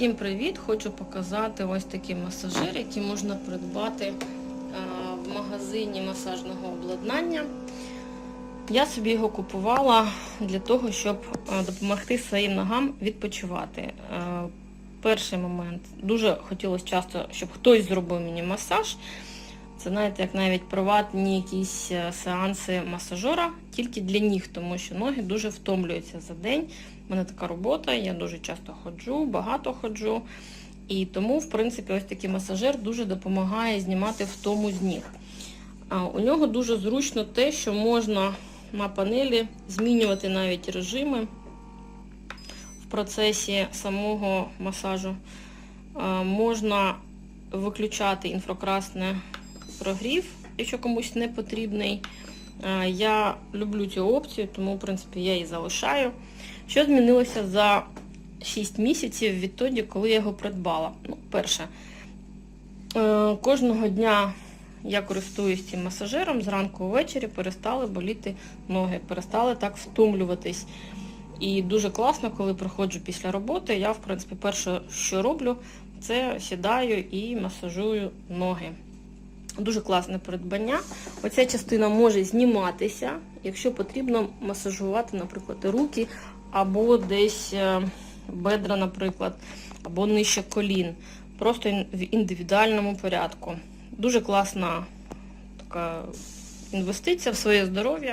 Всім привіт! Хочу показати ось такий масажир, який можна придбати е, в магазині масажного обладнання. Я собі його купувала для того, щоб е, допомогти своїм ногам відпочивати. Е, Перший момент дуже хотілося часто, щоб хтось зробив мені масаж. Це знаєте, як навіть приватні якісь е, сеанси масажера тільки для ніг, тому що ноги дуже втомлюються за день. У мене така робота, я дуже часто ходжу, багато ходжу. І тому, в принципі, ось такий масажер дуже допомагає знімати втому з ніг. А у нього дуже зручно те, що можна на панелі змінювати навіть режими в процесі самого масажу. А, Можна виключати інфракрасний прогрів, якщо комусь не потрібний. Я люблю цю опцію, тому, в принципі, я її залишаю. Що змінилося за 6 місяців відтоді, коли я його придбала? Ну, перше, е, кожного дня я користуюсь цим масажером, зранку ввечері перестали боліти ноги, перестали так втомлюватись. І дуже класно, коли приходжу після роботи, я, в принципі, перше, що роблю, це сідаю і масажую ноги. Дуже класне придбання. Оця частина може зніматися, якщо потрібно масажувати, наприклад, руки або десь е, бедра, наприклад, або нижче колін. Просто в індивідуальному порядку. Дуже класна така інвестиція в своє здоров'я.